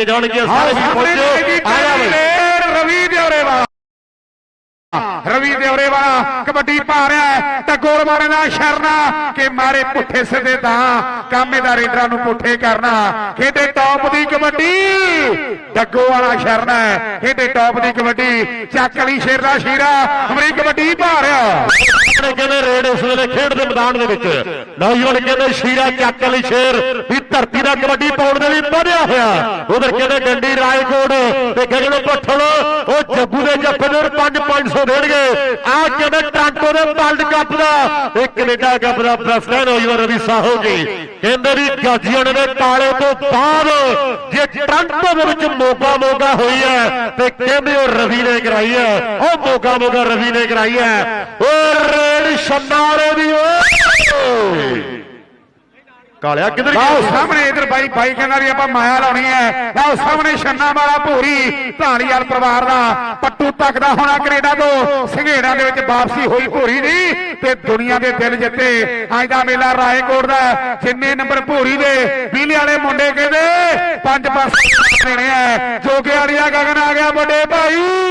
ideologias. Ravi ਦਿਉਰੇ ਵਾਲਾ ਕਬੱਡੀ ਪਾ ਰਿਹਾ ਹੈ ਟਕੋਰ ਮਾਰੇ ਦਾ ਸ਼ਰਨਾ ਕਿ ਮਾਰੇ ਪੁੱਠੇ ਸਿੱਧੇ ਤਾਂ ਕਾਮੇ ਦਾ ਰੇਡਰਾਂ ਨੂੰ ਪੁੱਠੇ ਕਰਨਾ। ਖੇਡੇ ਟੌਪ ਦੀ ਕਬੱਡੀ, ਡੱਗੋ ਵਾਲਾ ਸ਼ਰਨਾ ਖੇਡੇ ਟੌਪ ਦੀ ਕਬੱਡੀ, ਚੱਕ ਲਈ ਸ਼ੇਰ ਦਾ ਸ਼ੀਰਾ ਅਮਰੀ ਕਬੱਡੀ ਪਾ ਰਿਹਾ। ਆਪਣੇ ਕਹਿੰਦੇ ਰੇਡ ਇਸ ਵੇਲੇ ਖੇਡ ਦੇ ਮੈਦਾਨ ਦੇ ਵਿੱਚ। ਨੌਜਵਾਨ ਕਹਿੰਦੇ ਸ਼ੀਰਾ ਚੱਕ ਵਾਲੀ ਸ਼ੇਰ, ਵੀ ਧਰਤੀ ਦਾ ਕਬੱਡੀ ਪਾਉਣ ਦੇ ਲਈ ਵਧਿਆ ਹੋਇਆ। ਉਧਰ ਕਹਿੰਦੇ ਡੰਡੀ ਰਾਏਕੋਟ ਤੇ ਗਗਨ ਪੱਠਲ ਉਹ ਜੱਗੂ ਦੇ ਜੱਫੇਦਾਰ 5-500 ਦੇਣਗੇ ਆ ਕਹਿੰਦੇ ਟ੍ਰਾਂਟੋ ਦੇ ਵਰਲਡ ਕੱਪ ਦਾ? ਤੇ ਕੈਨੇਡਾ ਕੱਪ ਦਾ ਪ੍ਰੈਸਟਨ ਨੌਜਵਾਨ ਰਵੀ ਸਾਹੋ ਜੀ। ਕਹਿੰਦੇ ਵੀ ਗਾਜੀਆਂ ਦੇ ਤਾਲੇ ਤੋਂ ਬਾਅਦ ਜੇ ਟ੍ਰਾਂਟੋ ਦੇ ਵਿੱਚ ਮੋਗਾ ਮੋਗਾ ਹੋਈ ਹੈ, ਤੇ ਕਹਿੰਦੇ ਉਹ ਰਵੀ ਨੇ ਕਰਾਈ ਹੈ। ਉਹ ਮੋਗਾ ਮੋਗਾ ਰਵੀ ਨੇ ਕਰਾਈ ਹੈ। ਉਹ ਰੇਡ ਛੰਨਾਰੇ ਦੀ ਓਏ ਕਾਲਿਆ ਕਿੱਧਰ ਲਓ ਗਿਆ ਸਾਹਮਣੇ ਇਧਰ ਬਾਈ ਬਾਈ ਕਹਿੰਦਾ ਵੀ ਆਪਾਂ ਮਾਇਆ ਲਾਉਣੀ ਹੈ। ਲਓ ਸਾਹਮਣੇ ਛੰਨਾ ਵਾਲਾ ਭੂਰੀ ਧਾਲੀਵਾਲ ਪਰਿਵਾਰ ਦਾ ਪੱਟੂ ਤੱਕਦਾ ਹੋਣਾ ਕੈਨੇਡਾ ਤੋਂ। ਸੰਘੇੜਾਂ ਦੇ ਵਿੱਚ ਵਾਪਸੀ ਹੋਈ ਭੂਰੀ ਦੀ ਤੇ ਦੁਨੀਆ ਦੇ ਦਿਲ ਜਿੱਤੇ। ਅੱਜ ਦਾ ਮੇਲਾ ਰਾਏਕੋਟ ਦਾ ਜਿੰਨੇ ਨੰਬਰ ਭੂਰੀ ਦੇ ਪੀਲੇ ਵਾਲੇ ਮੁੰਡੇ ਕਹਿੰਦੇ ਪੰਜ ਪਾਸੇ ਦੇਣੇ ਆ ਜੋਗੇ ਵਾਲੀਆ ਗਗਨ ਆ ਗਿਆ ਵੱਡੇ ਭਾਈ।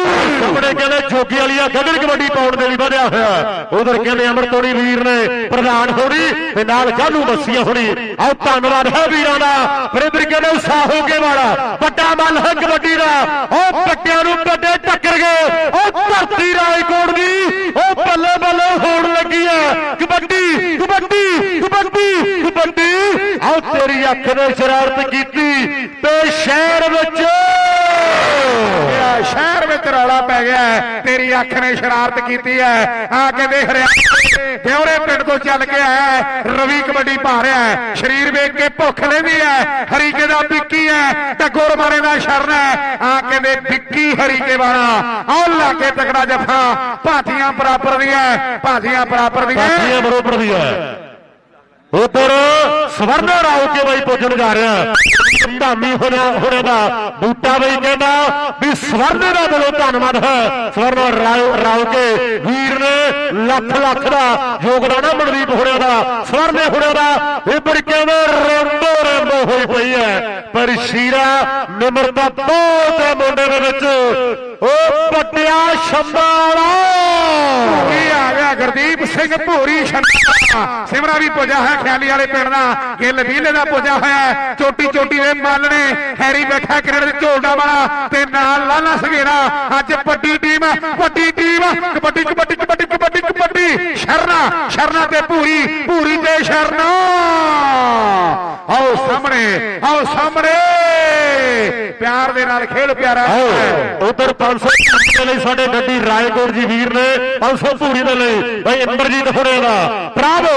ਸਾਹਮਣੇ ਕਹਿੰਦੇ ਜੋਗੀ ਵਾਲੀਆ ਗਗਨ ਕਬੱਡੀ ਪਾਉਣ ਦੇ ਲਈ ਵਧਿਆ ਹੋਇਆ। ਉਧਰ ਕਹਿੰਦੇ ਅਮਰਤੋੜੀ ਵੀਰ ਨੇ ਪ੍ਰਧਾਨ ਹੋਣੀ ਤੇ ਨਾਲ ਗਾਲੂ ਮੱਸੀਆਂ ਹੋਣੀ। ਆਓ ਧੰਨਵਾਦ ਹੈ ਵੀਰਾਂ ਦਾ। ਫਿਰ ਇਧਰ ਕਹਿੰਦੇ ਸਾਹੋਗੇ ਵਾਲਾ। ਵੱਡਾ ਮੱਲ ਹੈ ਕਬੱਡੀ ਦਾ। ਉਹ ਪੱਟਿਆਂ ਨੂੰ ਵੱਡੇ ਟੱਕਰ ਗਏ। ਉਹ ਧਰਤੀ ਰਾਏਕੋਟ ਦੀ, ਉਹ ਬੱਲੇ ਬੱਲੇ ਹੋਣ ਲੱਗੀ ਹੈ ਕਬੱਡੀ ਕਬੱਡੀ ਕਬੱਡੀ ਕਬੱਡੀ। ਆਓ ਤੇਰੀ ਅੱਖ ਨੇ ਸ਼ਰਾਰਤ ਕੀਤੀ ਤੇ ਸ਼ਹਿਰ ਵਿੱਚ ਸ਼ਹਿਰ ਵਿੱਚ ਰੌਲਾ ਪੈ ਗਿਆ ਤੇਰੀ ਅੱਖ ਨੇ ਸ਼ਰਾਰਤ ਕੀਤੀ ਹੈ। ਆ ਕਹਿੰਦੇ ਹਰਿਆਣਾ ਦਿਉਰੇ ਪਿੰਡ ਤੋਂ ਚੱਲ ਕੇ ਆਇਆ ਰਵੀ ਕਬੱਡੀ ਪਾ ਰਿਹਾ ਸਰੀਰ ਵੇਖ ਕੇ ਭੁੱਖ ਲੈਂਦੀ ਹੈ। ਹਰੀਕੇ ਦਾ ਵਿੱਕੀ ਹੈ। ਟਕੋਰ ਮਾਰੇ ਦਾ ਸ਼ਰਨ ਹੈ। ਆ ਕਹਿੰਦੇ ਵਿੱਕੀ ਹਰੀਕੇ ਵਾਲਾ। ਆਹ ਕੇ ਤਕੜਾ ਜਫਾ। ਭਾਤੀਆਂ ਬਰਾਬਰ ਦੀਆਂ ਭਾਤੀਆਂ ਬਰਾਬਰ ਦੀਆਂ ਸਾਥੀਆਂ ਬਰੋਬਰ ਦੀ ਉਧਰ ਸਵਰਨ ਰਾਉ ਕੇ ਬਈ ਪੁੱਜਣ ਜਾ ਰਿਹਾ। ਧਾਮੀ ਹੋਣਾ, ਹੋਣੇ ਦਾ। ਬੂਟਾ ਬਈ ਕਹਿੰਦਾ ਵੀ ਸਵਰਨੇ ਦਾ ਬੜੋ ਧੰਨਵਾਦ ਹੈ। ਸਵਰਨ ਰਾਉ ਕੇ ਵੀਰ ਨੇ ਲੱਖ ਲੱਖ ਦਾ ਯੋਗਦਾਨ ਹੈ ਮਨਦੀਪ ਹੋਣਿਆ ਦਾ। ਸਵਰਨ ਹੋਣਿਆ ਦਾ ਇਹ ਪਰ ਕਹਿੰਦੇ ਰੰਬੋ ਰੰਬੋ ਹੋਈ ਪਈ ਹੈ। ਪਰ ਸ਼ੀਰਾ ਨਿਮਰਤਾ ਬਹੁਤ ਹੈ ਮੁੰਡੇ ਦੇ ਵਿੱਚ। ਉਹ ਪੱਟਿਆ ਸ਼ੰਬਾਲਾ ਇਹ ਆ ਗਿਆ ਗੁਰਦੀਪ ਸਿੰਘ ਭੂਰੀ ਛੰਨਾ ਸਿਮਰਾ ਵੀ ਪੁੱਜਾ ਹੈ ਖਿਆਲੀ ਵਾਲੇ ਪਿੰਡ ਦਾ। ਗਿੱਲ ਵੀਲੇ ਦਾ ਪੁੱਜਾ ਹੋਇਆ। ਚੋਟੀ ਚੋਟੀ ਦੇ ਮੱਲ ਹੈਰੀ ਬੈਠਾ ਕ੍ਰਿਕਟ ਦੇ ਝੋਲਡਾ ਵਾਲਾ ਤੇ ਨਾਲ ਲਾਲਾ ਸਗੇਰਾ ਅੱਜ ਵੱਡੀ ਟੀਮ ਵੱਡੀ ਟੀਮ, ਕਬੱਡੀ ਕਬੱਡੀ ਕਬੱਡੀ ਕਬੱਡੀ ਕਬੱਡੀ। ਸ਼ਰਨਾ ਸ਼ਰਨਾ ਤੇ ਭੂਰੀ ਭੂਰੀ ਤੇ ਸ਼ਰਨਾ। ਆਓ ਸਾਹਮਣੇ ਆਓ ਸਾਹਮਣੇ। ਪਿਆਰ ਦੇ ਨਾਲ ਖੇਡ ਪਿਆਰਾ। ਆਓ, ਉਧਰ 500 ਪੂਰੀ ਦੇ ਲਈ ਸਾਡੇ ਗੱਡੀ ਰਾਏਕੋਟ ਜੀ ਵੀਰ ਨੇ 500 ਧੂਰੀ ਦੇ ਲਈ ਭਾਈ ਇੰਦਰਜੀਤ ਹੋਰੇ ਦਾ। ਪ੍ਰਭ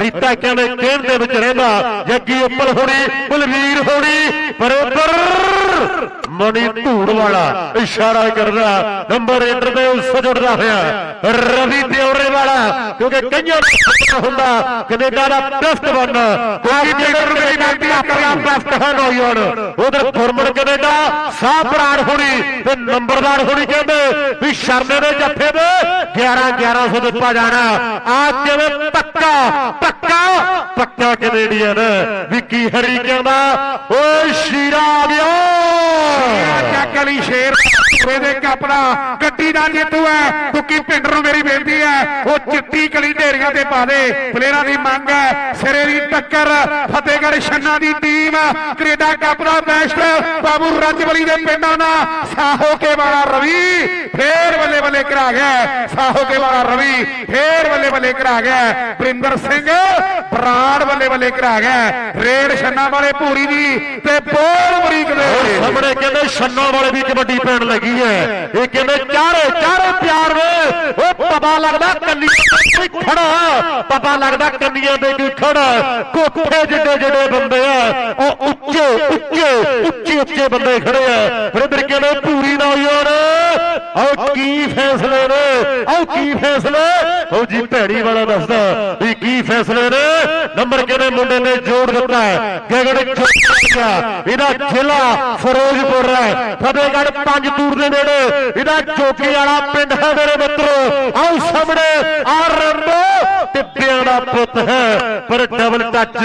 ਰੀਤਾ ਕਹਿੰਦੇ ਖੇਡ ਦੇ ਵਿੱਚ ਰਹਿੰਦਾ, ਜੱਗੀ ਉੱਪਰ ਹੋਣੀ, ਬਲਵੀਰ ਹੋਣੀ ਪਰ ਉਧਰ ਮਣੀ ਧੂੜ ਵਾਲਾ ਇਸ਼ਾਰਾ ਕਰਦਾ ਨੰਬਰ ਇੰਟਰ ਦੇ ਸਜੜਦਾ ਹੋਇਆ, ਰਵੀ ਦਿਉਰੇ ਵਾਲਾ, ਕਿਉਂਕਿ ਕਈਆਂ ਦਾ ਹੁੰਦਾ ਕੈਨੇਡਾ ਦਾ ਬੈਸਟ ਬਣਨਾ ਕੋਈ ਜੇਕਰ ਮੇਰੀ ਬੇਨਤੀ ਆਪਣਾ ਬੈਸਟ ਹੈ ਨੌਜਵਾਨ। ਉਧਰ ਗੁਰਮਨ ਕੈਨੇਡਾ ਸਾਹ ਪ੍ਰਾਣ ਹੋਣੀ, ਤੇ ਨੰਬਰਦਾਰ ਹੋਣੀ ਕਹਿੰਦੇ, ਵੀ ਸ਼ਰਮੇ ਦੇ ਜੱਫੇ ਦੇ 11 1100 ਦਿੱਤਾ ਜਾਣਾ। ਆ ਕਿਵੇਂ ਪੱਕਾ ਪੱਕਾ ਪੱਕਾ ਕੈਨੇਡੀਅਨ। ਵਿੱਕੀ ਹਰੀ ਕਹਿੰਦਾ, ਓਏ ਸ਼ੀਰਾ ਆ ਗਿਆ ਵਾਲੀ ਸ਼ੇਰ ਪੂਰੇ ਦੇ ਕੱਪੜਾ ਗੱਡੀ ਦਾ ਜੇਤੂ ਹੈ। ਕੁੱਕੀ ਪਿੰਡ ਨੂੰ ਮੇਰੀ ਬੇਨਤੀ ਹੈ, ਉਹ ਚਿੱਟੀ ਕਲੀ ਢੇਰੀਆਂ ਤੇ ਪਾ ਦੇ। ਪਲੇਅਰਾਂ ਦੀ ਮੰਗ ਹੈ, ਸਿਰੇ ਦੀ ਟੱਕਰ, ਫਤਿਹਗੜ੍ਹ ਛੰਨਾ ਦੀ ਟੀਮ, ਕੈਨੇਡਾ ਕੱਪ ਦਾ ਬੈਸਟ ਬਾਬੂ ਰਜਵਲੀ ਦੇ ਪਿੰਡਾਂ ਦਾ ਸਾਹੋ ਕੇ ਵਾਲਾ ਰਵੀ, ਫੇਰ ਬੱਲੇ ਬੱਲੇ ਕਰਾ ਗਿਆ। ਸਾਹੋ ਕੇ ਵਾਲਾ ਰਵੀ, ਫੇਰ ਬੱਲੇ ਬੱਲੇ ਕਰਾ ਗਿਆ। ਬਰਿੰਦਰ ਸਿੰਘ ਬਰਾੜ ਬੱਲੇ ਬੱਲੇ ਕਰਾ ਗਿਆ। ਰੇਡ ਛੰਨਾ ਵਾਲੇ ਭੂਰੀ ਦੀ ਤੇ ਬੋਲ ਬਰੀਕ ਦੇ। ਸਾਹਮਣੇ ਕਹਿੰਦੇ ਛੰਨਾ ਵਾਲੇ ਦੀ ਕਬੱਡੀ ਪੈਣ ਲੱਗੀ। ਹੈ। ਇਹ ਕਹਿੰਦੇ, ਚਾਰੇ ਚਾਰੇ ਪਿਆਰ ਨੇ ਉਹ ਪਤਾ ਲੱਗਦਾ ਕੰਨੀਆਂ ਤੇ ਕੋਈ ਖੜਾ। ਪਤਾ ਲੱਗਦਾ ਕੰਨੀਆਂ ਤੇ ਕੋਈ ਖੜਾ। ਕੋਠੇ ਜਿੱਡੇ ਜਿਹੜੇ ਬੰਦੇ ਆ, ਉਹ ਉੱਚੇ ਉੱਚੇ ਉੱਚੇ ਉੱਚੇ ਬੰਦੇ ਖੜੇ ਆ। ਫਿਰ ਇਧਰ ਕਹਿੰਦੇ ਪੂਰੀ ਨੌਜਵਾਨ ਆਹ ਕੀ ਫੈਸਲੇ ਨੇ? ਆਓ ਕੀ ਫੈਸਲੇ? ਹੋ ਜੀ, ਭੈੜੀ ਵਾਲਾ ਦੱਸਦਾ। ਵੀ ਕੀ ਫੈਸਲੇ ਨੇ? ਨੰਬਰ ਕਿਹਨੇ ਮੁੰਡੇ ਨੇ ਜੋੜ ਦਿੱਤਾ ਗਗਨ ਚੋਕਿਆ। ਇਹਦਾ ਜ਼ਿਲ੍ਹਾ ਫਿਰੋਜ਼ਪੁਰ ਹੈ। ਫਤਿਹਗੜ੍ਹ ਪੰਜ ਤੂਰ ਦੇ ਨੇੜੇ। ਇਹਦਾ ਚੋਕੀ ਵਾਲਾ ਪਿੰਡ ਹੈ ਮੇਰੇ ਮਿੱਤਰੋ। ਆਓ ਸਾਹਮਣੇ ਆ ਰੰਬੋ ਟਿੱਪਿਆਂ ਦਾ ਪੁੱਤ ਹੈ। ਪਰ ਡਬਲ ਟੱਚ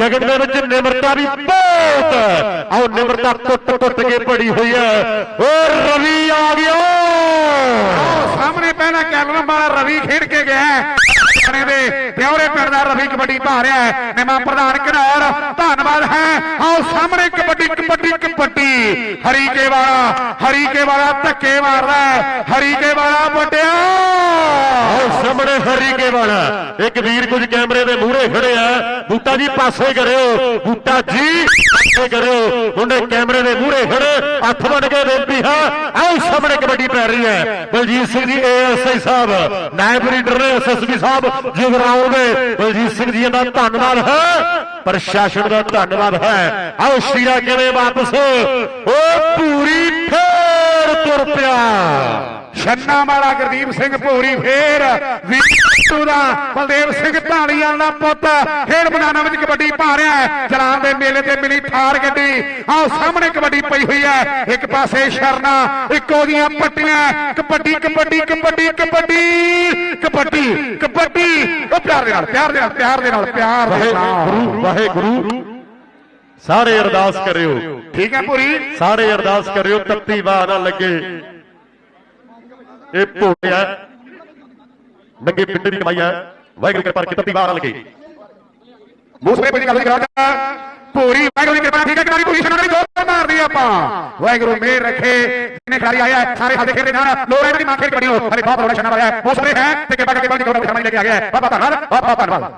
ਗਗਨ ਦੇ ਵਿੱਚ ਨਿਮਰਤਾ ਵੀ ਬਹੁਤ ਹੈ। ਆਓ ਨਿਮਰਤਾ ਟੁੱਟ ਟੁੱਟ ਕੇ ਪੜੀ ਹੋਈ ਹੈ। ਓ ਰਵੀ ਆ ਗਿਆ। ਸਾਹਮਣੇ ਪਹਿਲਾਂ ਕੈਲਮ ਵਾਲਾ ਰਵੀ ਖੇਡ ਕੇ ਗਿਆ ਹੈ। ਦੇ ਪਿਓਰੇ ਪਿੰਡ ਦਾ ਰਵੀ ਕਬੱਡੀ ਪਾ ਰਿਹਾ ਹੈ। ਨਿਮਾ ਪ੍ਰਧਾਨ ਘਨੌਰ ਧੰਨਵਾਦ ਹੈ। ਆਓ ਸਾਹਮਣੇ ਕਬੱਡੀ ਕਬੱਡੀ ਕਬੱਡੀ। ਹਰੀਕੇ ਵਾਲਾ ਹਰੀਕੇ ਵਾਲਾ ਧੱਕੇ ਮਾਰਦਾ ਹਰੀਕੇ ਵਾਲਾ ਵੱਡਿਆ। ਆਓ ਸਾਹਮਣੇ ਹਰੀਕੇ ਵਾਲਾ। ਇੱਕ ਵੀਰ ਕੁਝ ਕੈਮਰੇ ਦੇ ਮੂਹਰੇ ਖੜੇ ਆ। ਬੂਟਾ ਜੀ ਪਾਸੇ ਕਰਿਓ। ਬੂਟਾ ਜੀ ਪਾਸੇ ਕਰਿਓ। ਮੁੰਡੇ ਕੈਮਰੇ ਦੇ ਮੂਹਰੇ ਖੜੇ। ਹੱਥ ਵੜ ਕੇ ਬੇਨਤੀ ਹੈ। ਆਓ ਸਾਹਮਣੇ ਕਬੱਡੀ ਪੈ ਰਹੀ ਹੈ। ਬਲਜੀਤ ਸਿੰਘ ਜੀ ਏਐਸਆਈ ਸਾਹਿਬ, ਨਾਇਬ ਰੀਡਰ ਨੇ ਐਸਐਸਪੀ ਸਾਹਿਬ। ਜਗਰਾਉਂ ਦੇ ਬਲਜੀਤ ਸਿੰਘ ਜੀ ਦਾ ਧੰਨਵਾਦ ਹੈ। ਪ੍ਰਸ਼ਾਸਨ ਦਾ ਧੰਨਵਾਦ ਹੈ। ਆਓ ਸ਼ੀਰਾ ਕਿਵੇਂ ਵਾਪਸ? ਉਹ ਪੂਰੀ ਫੇਰ ਤੁਰ ਪਿਆ। ਛੰਨਾ ਵਾਲਾ ਗੁਰਦੀਪ ਸਿੰਘ, ਭੂਰੀ ਫੇਰ। ਦਾ ਬਲਦੇਵ ਸਿੰਘ ਢਾਲੀਆਂ ਦਾ ਪੁੱਤ ਖੇਡ ਮੈਦਾਨਾਂ ਵਿੱਚ ਕਬੱਡੀ ਪਾ ਰਿਹਾ ਹੈ। ਚਲਾਨ ਦੇ ਮੇਲੇ ਤੇ ਮਿਲੀ ਥਾਰ ਗੱਡੀ। ਆਹ ਸਾਹਮਣੇ ਕਬੱਡੀ ਪਈ ਹੋਈ ਹੈ। ਇੱਕ ਪਾਸੇ ਸ਼ਰਨਾ ਇੱਕੋ ਦੀਆਂ ਪੱਟੀਆਂ। ਕਬੱਡੀ ਕਬੱਡੀ ਕਬੱਡੀ ਕਬੱਡੀ ਕਬੱਡੀ ਕਬੱਡੀ। ਉਹ ਪਿਆਰ ਦੇ ਨਾਲ ਪਿਆਰ ਦੇ ਨਾਲ ਪਿਆਰ ਦੇ ਨਾਲ ਪਿਆਰ ਦੇ ਨਾਲ। ਵਾਹਿਗੁਰੂ। ਸਾਰੇ ਅਰਦਾਸ ਕਰਿਓ। ਠੀਕ ਹੈ ਭੂਰੀ ਸਾਰੇ ਅਰਦਾਸ ਕਰਿਓ ਤੱਤੀ ਬਾਹ ਨਾ ਲੱਗੇ। ਇਹ ਭੋਟਿਆ ਨੰਗੇ ਪਿੰਡ ਦੀ ਕਮਾਈ ਹੈ। ਵਾਹਿਗੁਰੂ ਕਿਰਪਾ ਕੀਤੀ ਤੱਤੀ ਬਾਹ ਨਾ ਲੱਗੇ ਮੂਸਰੇ ਗੱਲ ਕਰਾਂਗਾ ਪੂਰੀ ਵਾਹਿਗੁਰੂ ਦੀ ਕਿਰਪਾ ਨਾਲ ਠੀਕ ਹੈ। ਕਿਨਾਰੀ ਪੋਜੀਸ਼ਨ ਨਾਲ ਦੋ ਮਾਰਦੀ ਆਪਾਂ। ਵਾਹਿਗੁਰੂ ਮੇਰ ਰੱਖੇ, ਜਿਨੇ ਖਿਡਾਰੀ ਆਇਆ ਸਾਰੇ ਸਾਡੇ ਖੇਡ ਦੇ ਨਾਲ। ਲੋਰਾਂ ਦੀ ਮਾਂ ਖੇਡ ਕਬੱਡੀ ਨੂੰ ਹਰੇ ਬਹੁਤ ਬੜਾ ਸ਼ਨਾ ਆਇਆ ਮੂਸਰੇ ਹੈ, ਤੇ ਕਿਰਪਾ ਕਰਕੇ ਬਲਦੀ ਗੌਰਵ ਸ਼ਰਮਾ ਲੈ ਕੇ ਆ ਗਿਆ ਹੈ। ਬਾਬਾ ਧੰਨਵਾਦ। ਬਾਬਾ ਧੰਨਵਾਦ।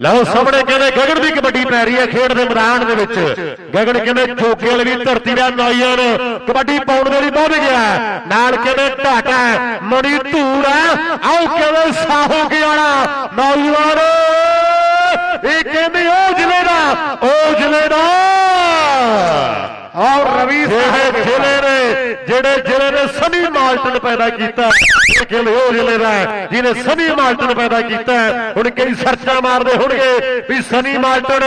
ਲਓ ਸਾਹਮਣੇ ਕਹਿੰਦੇ ਗਗਨ ਦੀ ਕਬੱਡੀ ਪੈ ਰਹੀ ਹੈ ਖੇਡ ਦੇ ਮੈਦਾਨ ਦੇ ਵਿੱਚ। ਗਗਨ ਕਹਿੰਦੇ ਚੋਕੇ ਵਾਲੀ ਵੀ ਧਰਤੀ ਦਾ ਨੌਜਵਾਨ ਕਬੱਡੀ ਪਾਉਣ ਦੇ ਲਈ ਪਹੁੰਚ ਗਿਆ। ਨਾਲ ਕਹਿੰਦੇ ਢਾਟਾ ਮਣੀ ਧੂੜ ਹੈ। ਆਓ ਕਹਿੰਦੇ ਸਾਹੋ ਕੇ ਵਾਲਾ ਨੌਜਵਾਨ। ਇਹ ਕਹਿੰਦੇ ਉਹ ਜ਼ਿਲ੍ਹੇ ਦਾ ਉਹ ਜ਼ਿਲ੍ਹੇ ਦਾ। ਔਰ ਰਵੀ ਸਾਹਿਬ। ਜ਼ਿਲ੍ਹੇ ਜਿਹੜੇ ਜ਼ਿਲ੍ਹੇ ਨੇ ਸਨੀ ਮਾਲਟਨ ਪੈਦਾ ਕੀਤਾ ਇਹ ਕਹਿੰਦੇ ਉਹ ਜ਼ਿਲ੍ਹੇ ਦਾ ਜਿਹਨੇ ਸਨੀ ਮਾਲਟਨ ਪੈਦਾ ਕੀਤਾ ਹੈ। ਹੁਣ ਕਈ ਸਰਚਾਂ ਮਾਰਦੇ ਹੋਣਗੇ ਵੀ ਸਨੀ ਮਾਲਟਨ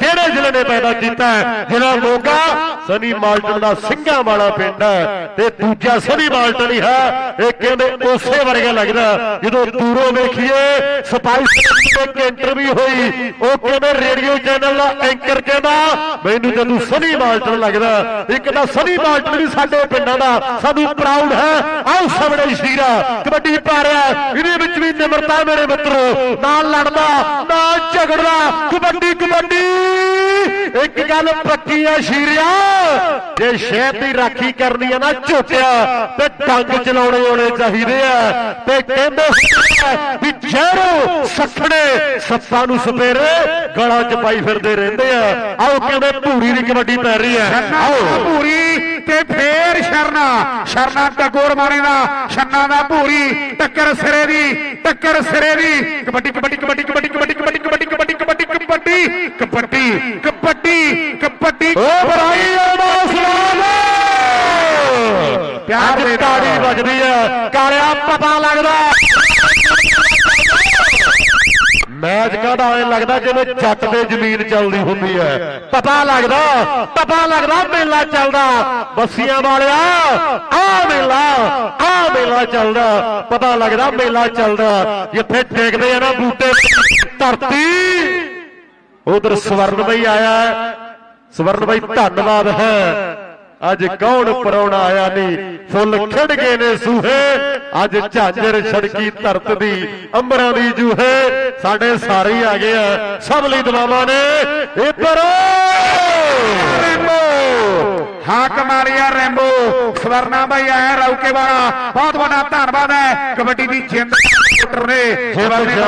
ਕਿਹੜੇ ਜ਼ਿਲ੍ਹੇ ਨੇ ਪੈਦਾ ਕੀਤਾ ਹੈ? ਮੋਗਾ, ਸਨੀ ਮਾਲਟਨ ਦਾ ਸਿੰਘਾਂ ਵਾਲਾ ਪਿੰਡ ਹੈ ਤੇ ਦੂਜਾ ਸਨੀ ਮਾਲਟਨ ਹੀ ਹੈ ਇਹ ਕਹਿੰਦੇ ਉਸੇ ਵਰਗਾ ਲੱਗਦਾ ਜਦੋਂ ਦੂਰੋਂ ਵੇਖੀਏ ਸਪਾਈਸ ਇੱਕ ਇੰਟਰਵਿਊ ਹੋਈ ਉਹ ਕਹਿੰਦੇ ਰੇਡੀਓ ਚੈਨਲ ਦਾ ਐਂਕਰ ਕਹਿੰਦਾ, ਮੈਨੂੰ ਜਦੋਂ ਸਨੀ ਮਾਲਟਨ ਲੱਗਦਾ, ਇੱਕ ਤਾਂ ਸਨੀ ਮਾਲਟਨ ਵੀ ਸਾਡੇ ਪਿੰਡਾਂ ਦਾ ਸਾਨੂੰ ਪ੍ਰਾਊਡ ਹੈ। ਆਓ ਸਾਹਮਣੇ ਸ਼ੀਰਾ ਕਬੱਡੀ ਪਾ ਰਿਹਾ। ਇਹਦੇ ਵਿੱਚ ਵੀ ਨਿਮਰਤਾ ਮੇਰੇ ਮਿੱਤਰੋ। ਨਾਲ ਲੜਦਾ ਨਾਲ ਝਗੜਦਾ। ਕਬੱਡੀ ਕਬੱਡੀ। ਇੱਕ ਗੱਲ ਪੱਕੀ ਆ ਸ਼ੀਰਿਆ ਜੇ ਸ਼ਹਿਦ ਦੀ ਰਾਖੀ ਕਰਨੀ ਆ ਨਾ ਝੋਟਿਆ ਤੇ ਡੰਗ ਚਲਾਉਣੇ ਆਉਣੇ ਚਾਹੀਦੇ ਆ। ਤੇ ਕਹਿੰਦੇ ਹੁੰਦੇ ਆ ਵੀ ਜ਼ਹਿਰੋ ਸੱਖਣੇ ਸੱਪਾਂ ਨੂੰ ਸਪੇਰੇ ਗਲਾਂ 'ਚ ਪਾਈ ਫਿਰਦੇ ਰਹਿੰਦੇ ਆ। ਆਓ ਕਹਿੰਦੇ ਭੂਰੀ ਦੀ ਕਬੱਡੀ ਪੈ ਰਹੀ ਹੈ ਛੰਨਾ ਆਓ। ਭੂਰੀ। ਤੇ ਫੇਰ ਸ਼ਰਨਾ ਸ਼ਰਨਾ ਟਕੋਰ ਮਾਰੇ ਦਾ ਛੰਨਾ ਦਾ ਭੂਰੀ ਟੱਕਰ ਸਿਰੇ ਦੀ ਟੱਕਰ ਸਿਰੇ ਦੀ ਕਬੱਡੀ ਕਬੱਡੀ ਕਬੱਡੀ ਕਬੱਡੀ ਕਬੱਡੀ ਕਬੱਡੀ ਕਬੱਡੀ ਕਬੱਡੀ ਕਬੱਡੀ ਕਬੱਡੀ ਕਬੱਡੀ ਕਬੱਡੀ ਕਬੱਡੀ ਓ ਬਰਾਈ ਸਲਾਮ ਪਿਆਰ ਦੇ। ਤਾੜੀ ਵੱਜਦੀ ਆ ਕਾਲਿਆ ਪਤਾ ਲੱਗਦਾ ਮੈਚ ਕਾਹਦਾ ਐ ਲੱਗਦਾ ਜਿਵੇਂ ਜੱਟ ਦੇ ਜ਼ਮੀਨ ਚੱਲਦੀ ਹੁੰਦੀ ਹੈ। ਪਤਾ ਲੱਗਦਾ ਪਤਾ ਲੱਗਦਾ ਮੇਲਾ ਚੱਲਦਾ। ਬੱਸੀਆਂ ਵਾਲਿਆ ਆ ਮੇਲਾ ਆ ਮੇਲਾ ਚੱਲਦਾ। ਪਤਾ ਲੱਗਦਾ ਮੇਲਾ ਚੱਲਦਾ। ਜਿੱਥੇ ਟੇਕਦੇ ਆ ਨਾ ਬੂਟੇ, ਧਰਤੀ। ਉਧਰ ਸਵਰਨ ਬਈ ਆਇਆ ਸਵਰਨ ਬਾਈ ਧੰਨਵਾਦ ਹੈ। ਅੱਜ ਕੌਣ ਪਰੌਣਾ ਆਇਆ ਨਹੀਂ? ਫੁੱਲ ਖਿੜ ਗਏ ਨੇ ਸੂਹੇ। ਅੱਜ ਝਾਂਜਰ ਛੜਕੀ ਧਰਤ। ਦੀ ਅੰਬਰਾਂ ਦੀ ਜੂਹੇ। ਸਾਡੇ ਸਾਰੇ ਆ ਗਏ ਆ। ਸਭ ਲਈ ਦੁਆਵਾਂ ਨੇ। ਇੱਧਰ ਹਾਂ ਕਮਾਲੀਆ ਰੈਂਬੋ। ਸਵਰਨਾ ਬਾਈ ਆਇਆ ਰੌਕੇ ਵਾਲਾ ਬਹੁਤ ਵੱਡਾ ਧੰਨਵਾਦ ਹੈ। ਕਬੱਡੀ ਦੀ ਜਿੰਦ ਡਾਕਟਰ ਨੇ ਦਾ।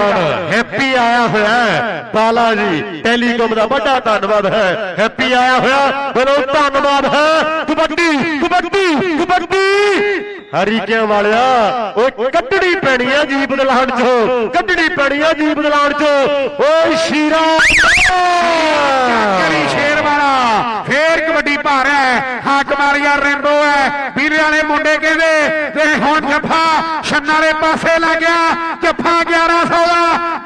ਹੈਪੀ ਆਇਆ ਹੋਇਆ ਬਾਲਾ ਜੀ ਟੈਲੀਕਾਮ ਦਾ ਵੱਡਾ ਧੰਨਵਾਦ ਹੈ। ਹੈਪੀ ਆਇਆ ਹੋਇਆ। ਬਲੋ ਧੰਨਵਾਦ ਹੈ। ਕਬੱਡੀ ਕਬੱਡੀ ਕਬੱਡੀ। ਹਰੀਕਿਆਂ ਵਾਲਿਆ, ਓਏ ਕੱਢਣੀ ਪੈਣੀ ਆ ਜੀਬ ਦਲਾਨ ਚੋਂ, ਕੱਢਣੀ ਪੈਣੀ ਆ ਜੀਬ ਦਲਾਨ ਚੋਂ। ਓਏ ਸ਼ੀਰਾ। ਕਰੀ ਸ਼ੇਰ ਵਾਲਾ, ਫੇਰ ਕਬੱਡੀ ਪਾ ਰਿਹਾ ਹੈ ਹਾਂ ਕਮਾਲੀਆ ਰੈਂਬੋ ਹੈ। ਵੀਰੇ ਵਾਲੇ ਮੁੰਡੇ ਕਹਿੰਦੇ, ਤੇ ਹੁਣ ਜੱਫਾ ਛੰਨ ਵਾਲੇ ਪਾਸੇ ਲੱਗ ਗਿਆ, ਜੱਫਾ 1100 ਦਾ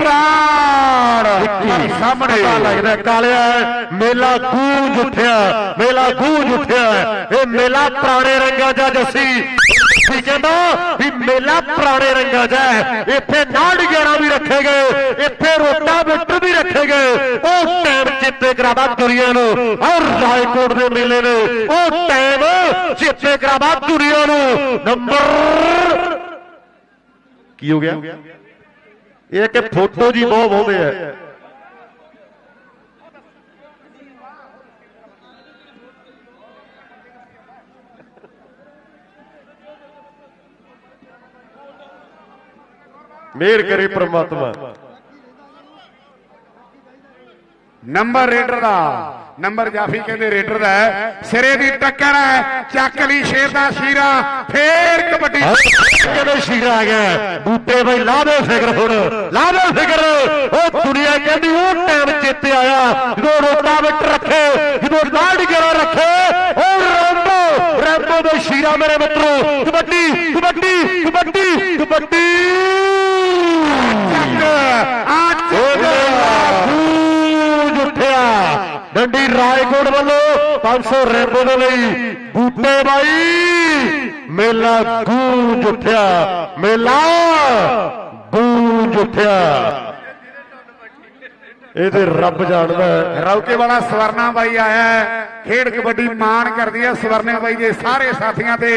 ਬਰਾੜ ਪਰ ਸਾਹਮਣੇ ਲੱਗਦਾ ਕਾਲਿਆ ਮੇਲਾ ਗੂੰਜ ਉੱਠਿਆ ਮੇਲਾ ਗੂੰਜ ਉੱਠਿਆ। ਇਹ ਮੇਲਾ ਪੁਰਾਣੇ ਰੰਗਾਂ ਦਾ ਜੱਸੀ ਜੱਸੀ ਕਹਿੰਦਾ? ਵੀ ਮੇਲਾ ਪੁਰਾਣੇ ਰੰਗਾਂ ਦਾ ਇੱਥੇ ਨਾੜ ਗਿਆਰਾਂ ਵੀ ਰੱਖੇ ਗਏ ਇੱਥੇ ਰੋਟਾ ਬਿੱਟਰ ਵੀ ਰੱਖੇ ਗਏ। ਉਹ ਟਾਈਮ ਚਿੱਤੇ ਕਰਾਵਾ ਦੁਨੀਆ ਨੂੰ ਔਰ ਰਾਏਕੋਟ ਦੇ ਮੇਲੇ ਨੇ। ਉਹ ਟਾਈਮ ਚਿੱਤੇ ਕਰਾਵਾ ਦੁਨੀਆ ਨੂੰ। ਨੰਬਰ ਕੀ ਹੋ ਗਿਆ? ਇਹ ਕਿ ਫੋਟੋ ਜੀ ਬਹੁਤ ਬਹੁੰਦੇ ਆ ਮਿਹਰ ਕਰੇ ਪ੍ਰਮਾਤਮਾ ਨੰਬਰ ਰੇਡਰ ਦਾ ਨੰਬਰ ਜਾਫੀ ਕਹਿੰਦੇ ਰੇਡਰ ਦਾ ਸਿਰੇ ਦੀ ਟੱਕਰ ਹੈ ਚੱਕ ਲਈ ਸ਼ੇਰ ਦਾ ਸ਼ੀਰਾ ਫੇਰ ਕਬੱਡੀ। ਕਿਹਦੇ ਸ਼ੀਰਾ ਆ ਗਿਆ ਬੂਟੇ ਬਈ ਲਾ ਦੇ ਫਿਕਰ ਹੁਣ ਲਾ ਦੇ ਫਿਕਰ। ਉਹ ਦੁਨੀਆ ਕਹਿੰਦੀ ਉਹ ਟਾਈਮ ਚੇਤੇ ਆਇਆ ਜਦੋਂ ਰੋਟਾ ਵਿੱਚ ਰੱਖੇ ਜਦੋਂ ਨਾੜ ਗਿਰਾ ਰੱਖੇ ਉਹ ਰੈਂਬੋ ਰੈਂਬੋ ਦੇ ਸ਼ੀਰਾ ਮੇਰੇ ਮਿੱਤਰੋ ਕਬੱਡੀ ਕਬੱਡੀ ਕਬੱਡੀ ਕਬੱਡੀ ਗੂੰਜ ਉੱਠਿਆ ਡੰਡੀ ਰਾਏਕੋਟ ਵੱਲੋਂ 500 ਰੈਂਬੋ ਦੇ ਲਈ ਬੂਟੇ ਬਾਈ ਮੇਲਾ ਗੂੰਜ ਉੱਠਿਆ। ਮੇਲਾ ਗੂੰਜ ਉੱਠਿਆ। ਇਹ ਤੇ ਰੱਬ ਜਾਣਦਾ ਰੌਕੇ ਵਾਲਾ ਸਵਰਨਾ ਬਾਈ ਆਇਆ ਖੇਡ ਕਬੱਡੀ ਮਾਣ ਕਰਦੀ ਹੈ ਸਵਰਨੇ ਬਾਈ ਦੇ ਸਾਰੇ ਸਾਥੀਆਂ ਤੇ।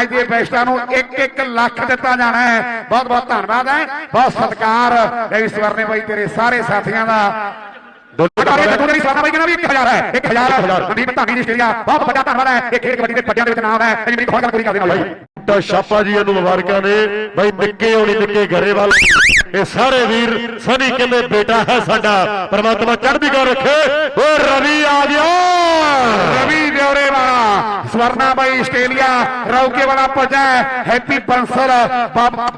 ਅੱਜ ਦੇ ਬੈਸਟਾਂ ਨੂੰ 1-1 ਲੱਖ ਦਿੱਤਾ ਜਾਣਾ ਹੈ। ਬਹੁਤ ਬਹੁਤ ਧੰਨਵਾਦ ਹੈ। ਬਹੁਤ ਸਤਿਕਾਰ ਹੈ ਸਵਰਨੇ ਬਾਈ ਤੇਰੇ ਸਾਰੇ ਸਾਥੀਆਂ ਦਾ। ਬਟਾਲੇ ਤੇ ਤੁਹਾਡੀ ਸਵਰਨਾ ਬਾਈ ਕਹਿੰਦਾ ਵੀ 1000 ਹੈ 1000 ਮਨਦੀਪ ਧਾਨੀ ਦੀ ਸਟੇਡੀਆ ਬਹੁਤ ਵੱਡਾ ਧੰਨਵਾਦ ਹੈ। ਇਹ ਖੇਡ ਕਬੱਡੀ ਦੇ ਪੱਟਿਆਂ ਦੇ ਵਿੱਚ ਨਾਮ ਹੈ। ਇਹ ਮੇਰੀ ਖੋਜ ਗੱਲ ਪੂਰੀ ਕਰਦੇ ਨਾਲ ਬਾਈ ਤਾਂ ਛਾਪਾ ਜੀ ਨੂੰ ਮੁਬਾਰਕਾਂ ਨੇ। ਬਈ ਨਿੱਕੇ ਹੋਣੀ ਨਿੱਕੇ ਘਰੇਵਾਲ। ਇਹ ਸਾਰੇ ਵੀਰ ਸਨੀ ਕਹਿੰਦੇ ਬੇਟਾ ਹੈ ਸਾਡਾ। ਪਰਮਾਤਮਾ ਚੜ੍ਹਦੀ ਕਲਾ ਰੱਖੇ। ਓ ਰਵੀ ਆ ਗਿਆ। ਰਵੀ ਦਿਉਰੇ ਵਾਲਾ, ਸਵਰਨਾ ਬਾਈ ਆਸਟ੍ਰੇਲੀਆ, ਰੌਕੇ ਵਾਲਾ ਪਹੁੰਚਾ ਹੈਪੀ ਬੰਸਲ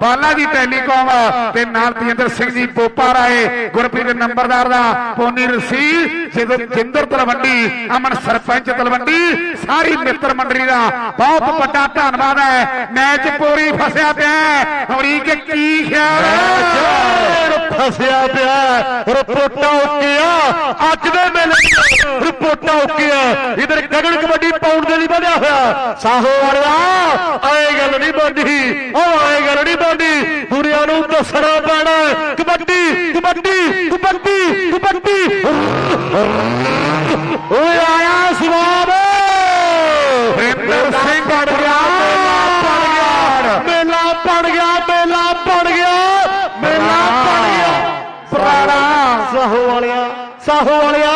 ਬਾਲਾ ਜੀ ਟੈਲੀਕਾਮ ਤੇ ਨਾਲ ਤੇਜਿੰਦਰ ਸਿੰਘ ਜੀ ਪੋਪਾ ਰਾਏ, ਗੁਰਪ੍ਰੀਤ ਨੰਬਰਦਾਰ ਦਾ ਪੋਨੀ ਰਸੀ ਜਿੰਦਰ ਤਲਵੰਡੀ, ਅਮਨ ਸਰਪੰਚ ਤਲਵੰਡੀ, ਸਾਰੀ ਮਿੱਤਰ ਮੰਡਲੀ ਦਾ ਬਹੁਤ ਵੱਡਾ ਧੰਨਵਾਦ ਹੈ। ਮੈਚ ਪੂਰੀ ਫਸਿਆ ਪਿਆ ਹੈ। ਅਮਰੀਕ, ਕੀ ਖਿਆਲ ਹੈ? ਫਸਿਆ ਪਿਆ ਰਿਪੋਰਟਾਂ ਓਕੀਆਂ ਅੱਜ ਦੇ ਮੇਲੇ ਦੀਆਂ ਰਿਪੋਰਟਾਂ ਓਕੀਆਂ ਇਧਰ ਗਗਨ ਕਬੱਡੀ ਪਾਉਣ ਦੇ ਲਈ ਵਧਿਆ ਹੋਇਆ ਸਾਹੋ ਵਾਲਿਆ ਆਏ ਗੱਲ ਨਹੀਂ ਬਣਦੀ ਉਹ ਆਏ ਗੱਲ ਨਹੀਂ ਬਣਦੀ ਦੁਨੀਆ ਨੂੰ ਦੱਸਣਾ ਪੈਣਾ ਕਬੱਡੀ ਕਬੱਡੀ ਕਬੱਡੀ ਕਬੱਡੀ ਓਏ ਆਇਆ ਸਵਾਬ ਵਰਿੰਦਰ ਮੇਲਾ